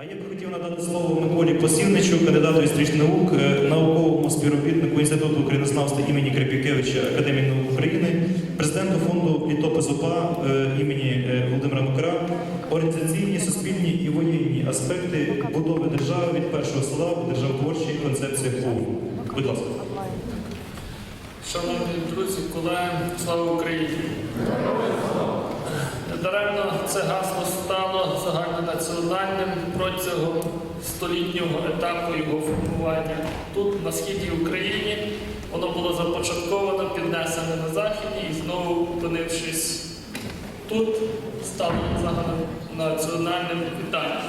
А я б хотів надати слово Миколі Посівничу, кандидату історичних наук, е, науковому співробітнику Інституту українознавства імені Крепікевича Академії наук України, президенту фонду літопис ОПА е, імені е, Володимира Макара, організаційні, суспільні і воєнні аспекти будови держави від першого села у державотворчій концепції ОУН. Будь ласка. Шановні друзі, колеги, слава Україні! Недаремно це гасло стало загальнонаціональним протягом столітнього етапу його формування. Тут, на східній Україні, воно було започатковано, піднесене на західні і знову опинившись тут, стало загальнонаціональним питанням.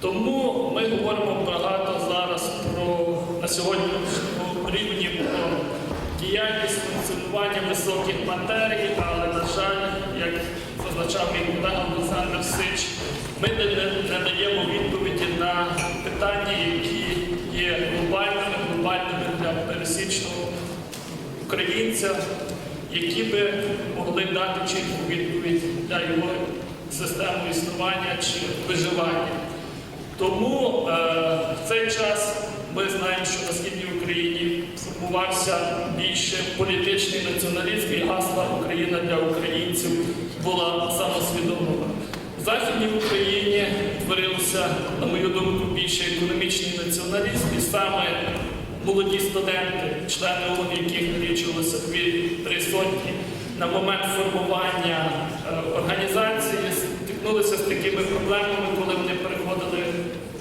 Тому ми говоримо багато зараз про на сьогоднішньому рівні про діяльність функціонування високих матерій, але, на жаль, як зазначав мій Олександр Сич, ми не даємо відповіді на питання, які є глобальними, глобальними для пересічного українця, які би могли дати чітку відповідь для його системи існування чи виживання. Тому е, в цей час ми знаємо, що на східній Україні формувався більше політичний націоналізм і гасла Україна для українців була самосвідомлена. В Західній Україні творився, на мою думку, більше економічний націоналізм, і саме молоді студенти, члени ООН, яких налічувалося дві-три сотні, на момент формування е, організації стикнулися з такими проблемами, коли вони переходили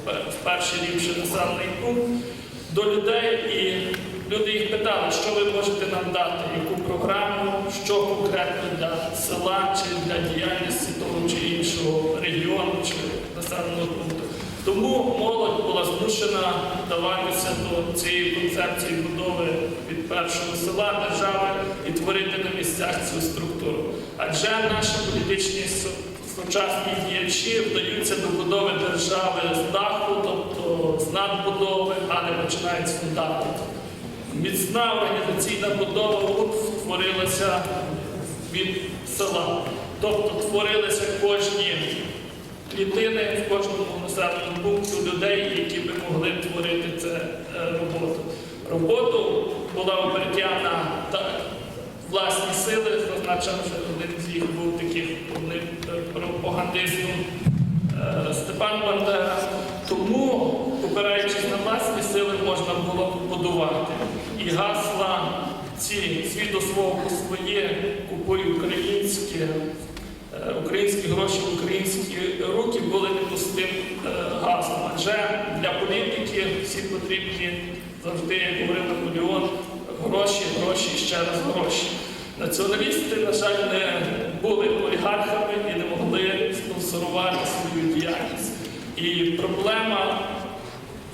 в перший рівше населений пункт до людей, і люди їх питали, що ви можете нам дати, яку програму, що конкретно для села чи для діяльності того чи іншого регіону чи населеного пункту. Тому молодь була змушена вдаватися до цієї концепції будови від першого села держави і творити на місцях цю структуру. Адже наші політичні сучасні діячі вдаються до будови держави з даху, тобто з надбудови, а не починають з фундаменту. Міцна організаційна будова УНФ творилася від села. Тобто творилися кожні клітини в кожному населеному пункту людей, які би могли творити це е, роботу. Роботу була обертя на власні сили, зазначав, що один з їх був таких пропагандистом е, Степан Бандера. Тому, опираючись на власні сили, можна було будувати. І гасла ці по своє, купуй українське, е, українські гроші українські руки були непустим е, гаслом. Адже для політики всі потрібні завжди, як говорив Наполеон, гроші, гроші і ще раз гроші. Націоналісти, на жаль, не були олігархами і не могли спонсорувати свою діяльність. І проблема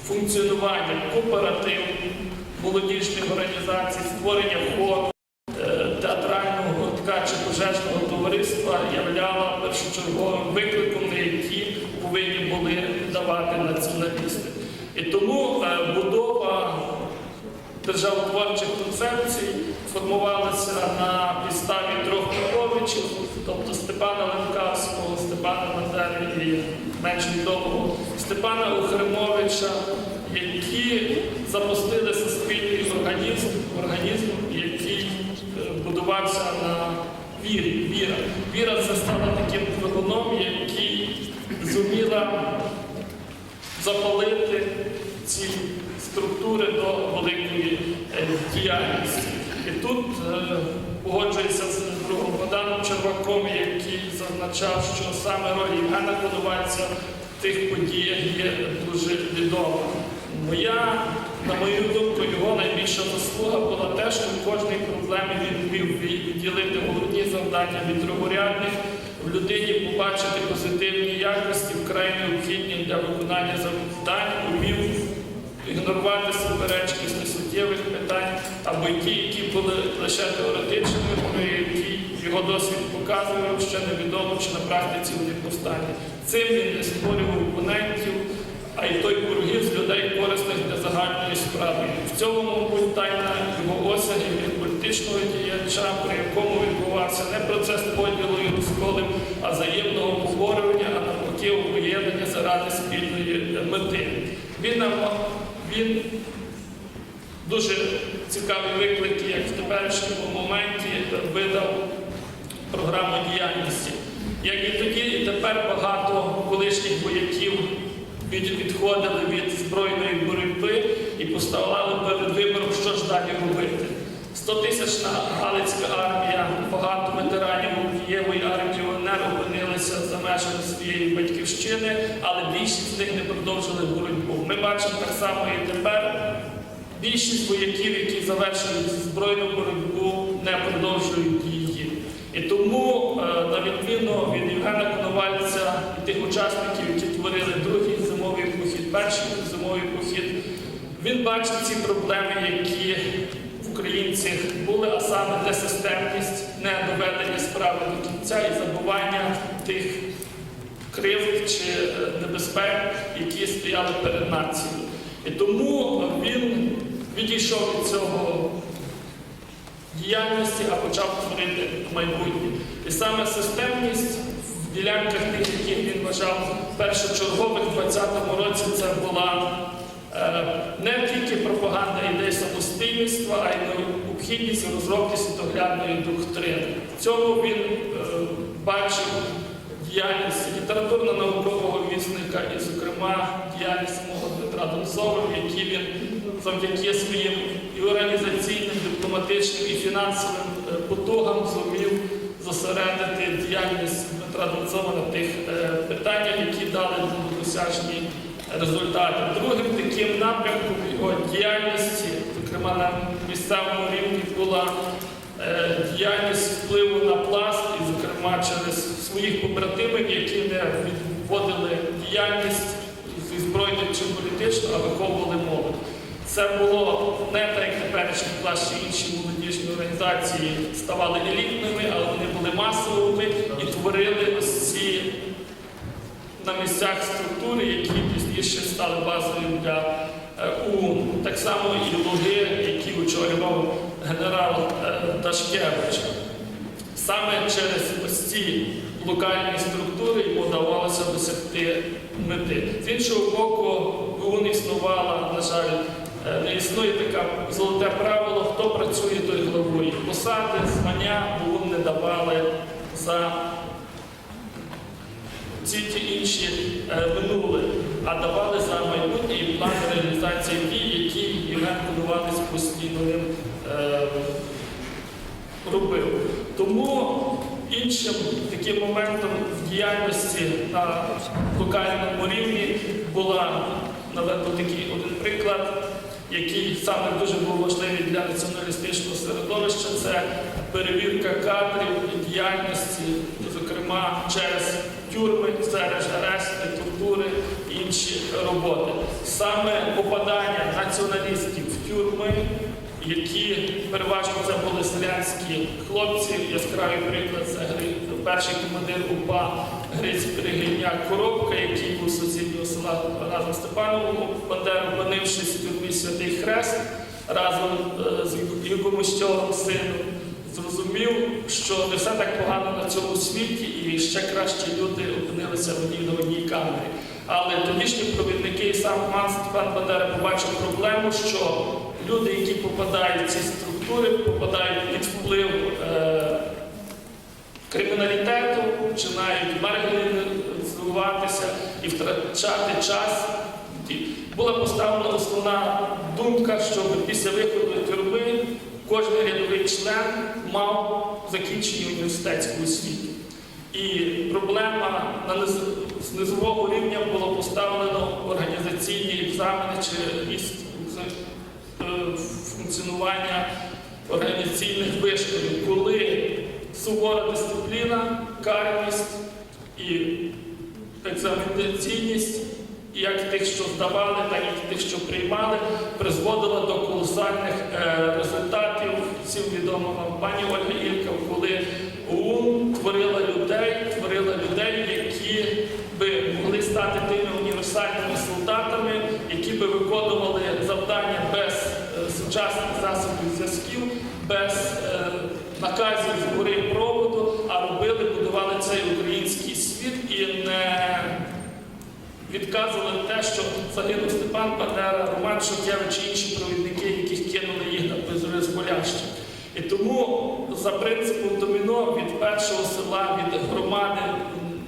функціонування кооперативів, молодіжних організацій, створення хору, е, театрального гуртка чи пожежного товариства являла першочерговим викликом, на який повинні були давати націоналісти. І тому е, будова державотворчих концепцій формувалася на підставі трьох Петровичів, тобто Степана Ленкавського, Степана Бандери і менш відомого Степана Охримовича, які запустили суспільний організм, організм, який е, будувався на вірі. Віра. Віра це стала таким двигуном, який зуміла запалити ці структури до великої е, діяльності. І тут е, погоджується з другом Богданом Черваком, який зазначав, що саме роль Євгена Коновальця в тих подіях є дуже відома. Моя, на мою думку, його найбільша заслуга була те, що в кожній проблемі він вмів відділити головні завдання від другорядних, в людині побачити позитивні якості, вкрай необхідні для виконання завдань, умів ігнорувати суперечки з несуттєвих питань, або ті, які були лише теоретичними, про які його досвід показував, що невідомо, чи на практиці вони повстані. Цим він не створював опонентів, а й той ворогів з людей корисних для загальної справи. В цьому, мабуть, тайна його осягів як політичного діяча, при якому відбувався не процес поділу і розколів, а взаємного поборювання, а навпаки об'єднання заради спільної мети. Він нам він дуже цікаві виклики, як в теперішньому моменті видав програму діяльності. Як і тоді, і тепер багато колишніх вояків від- відходили від збройної боротьби і поставили перед вибором, що ж далі робити. 100-тисячна Галицька армія, багато ветеранів Києвої армії не опинилися за межами своєї батьківщини, але більшість з них не продовжили боротьбу. Ми бачимо так само і тепер. Більшість вояків, які завершили збройну боротьбу, не продовжують її. І тому, е, на відміну від Євгена Коновальця і тих учасників, які перший зимовий похід, він бачить ці проблеми, які в українцях були, а саме несистемність, недоведення справи до кінця і забування тих кривд чи е, небезпек, які стояли перед нацією. І тому він відійшов від цього діяльності, а почав творити майбутнє. І саме системність ділянках тих, яких він вважав першочергових в 20-му році, це була е, не тільки пропаганда ідей самостійництва, а й необхідність розробки світоглядної доктрини. В цьому він е, бачив діяльність літературно-наукового вісника і, зокрема, діяльність самого Дмитра Донцова, в якій він завдяки своїм і організаційним, дипломатичним і фінансовим е, потугам зумів зосередити діяльність Дмитра тих е, питаннях, які дали досяжні результати. Другим таким напрямком його діяльності, зокрема на місцевому рівні, була е, діяльність впливу на пласт, і, зокрема, через своїх побратимів, які не відводили діяльність зі збройної чи політично, а виховували молодь. Це було не так, як теперішні класі інші молодіжні організації ставали елітними, але вони були масовими і творили ось ці на місцях структури, які пізніше стали базовою для е, ОУН. Так само і луги, які очолював генерал е, Дашкевич. Саме через ось ці локальні структури йому вдавалося досягти мети. З іншого боку, ОУН існувала, на жаль, е, не існує таке золоте правило, хто працює, той главує. Посади, звання ОУН не давали за ці ті інші е, минули, а давали за майбутнє і план реалізації дій, які Євген Будуватись постійно ним е, робив. Тому іншим таким моментом в діяльності на локальному рівні була наведу такий один приклад, який саме дуже був важливий для націоналістичного середовища, це перевірка кадрів і діяльності, зокрема через тюрми, через арешти, тортури і інші роботи. Саме попадання націоналістів в тюрми які переважно це були селянські хлопці. Яскравий приклад це перший командир УПА Гриць Перегрівняк Коробка, який був сусіднього села разом з Степановим Бандером, опинившись Святий Хрест разом е, з Югом Мощовим сином. Зрозумів, що не все так погано на цьому світі, і ще кращі люди опинилися в одній на одній камері. Але тодішні провідники і сам Степан Бандера побачив проблему, що люди, які попадають в ці структури, попадають під вплив е, криміналітету, починають маргіналізуватися і втрачати час. Була поставлена основна думка, щоб після виходу тюрми кожен рядовий член мав закінчення університетської освіти. І проблема на з низового рівня було поставлено організаційні екзамени чи місць е, функціонування організаційних вишколів, коли сувора дисципліна, карність і екзаменаційність, як тих, що здавали, так і тих, що приймали, призводила до колосальних е, результатів. Всім відомо вам пані Ольга Ілька, коли ОУН творила людей, творила людей, які би могли стати тими універсальними солдатами, які би виконували завдання без е, сучасних засобів зв'язків, без е, наказів з гори проводу, а робили, будували цей український світ і не відказували розказували те, що загинув Степан Бандера, Роман Шухевич і інші провідники, яких кинули їх на призволяще. І тому за принципом доміно від першого села, від громади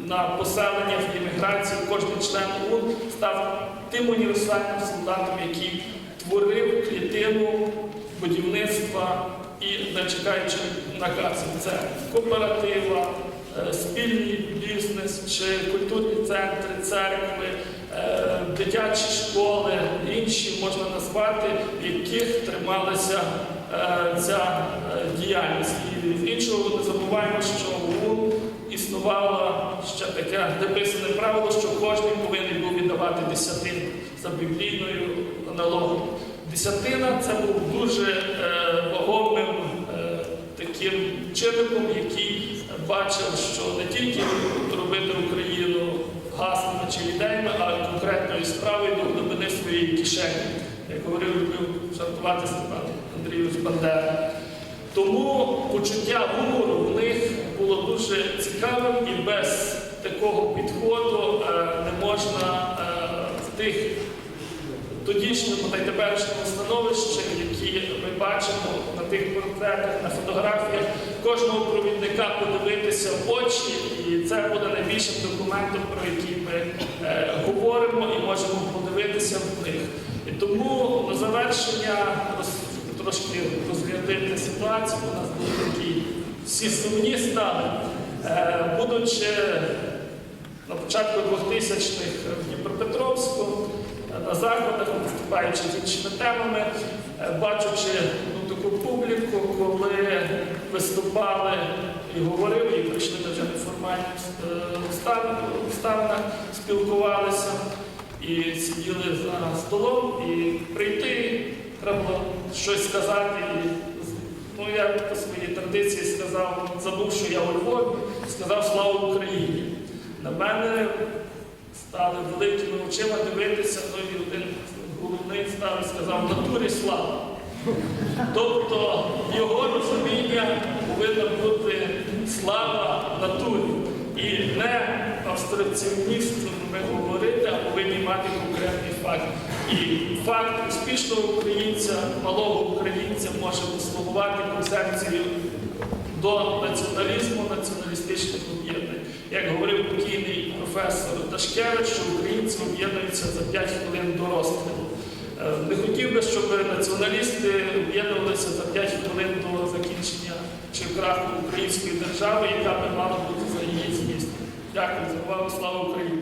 на поселення в імміграції кожен член ОУН став тим універсальним солдатом, який творив клітину будівництва і не чекаючи наказів. Це кооператива, е, спільний бізнес чи культурні центри, церкви, дитячі школи, інші можна назвати, в яких трималася е, ця е, діяльність. І з іншого не забуваємо, що ОУН існувало ще таке написане правило, що кожен повинен був віддавати десятину за біблійною аналогом. Десятина це був дуже е, вагомим е, таким чинником, який бачив, що не тільки робити Україну гасними чи ідеями, а конкретною справою до глибини своєї кишені. Як говорив, любив жартувати Степан Андрійович Бандера. Тому почуття гумору в них було дуже цікавим і без такого підходу е, не можна е, в тих тодішньому та й теперішньому становищі, які ми бачимо на тих портретах, на фотографіях, кожного провідника подивитися в очі, це буде найбільшим документом, про який ми е, говоримо і можемо подивитися в них. І тому на завершення роз- трошки розрядити ситуацію, у нас були такі всі сумні стали, Е, будучи на початку 2000-х в Дніпропетровську, е, на заходах, виступаючи з іншими темами, е, бачучи ну, таку публіку, коли виступали і говорили, і прийшли вже неформальні е, обставинах, спілкувалися і сиділи за столом, і прийти, треба щось сказати. І, ну, я по своїй традиції сказав, забув, що я у Львові, сказав слава Україні. На мене стали великими очима дивитися, ну і один головний став і сказав натурі слава. Тобто його розуміння повинна бути слава натурі. І не абстракціоністами говорити, а повинні мати конкретний факт. І факт успішного українця, малого українця може послугувати концепцією до націоналізму, націоналістичних об'єднань. Як говорив покійний професор Дашкевич, що українці об'єднуються за 5 хвилин до розстрілу. Е, Не хотів би, щоб націоналісти об'єднувалися за 5 хвилин до закінчення чи краху української держави, яка би мала бути за її зміст. Дякую за увагу. Слава Україні!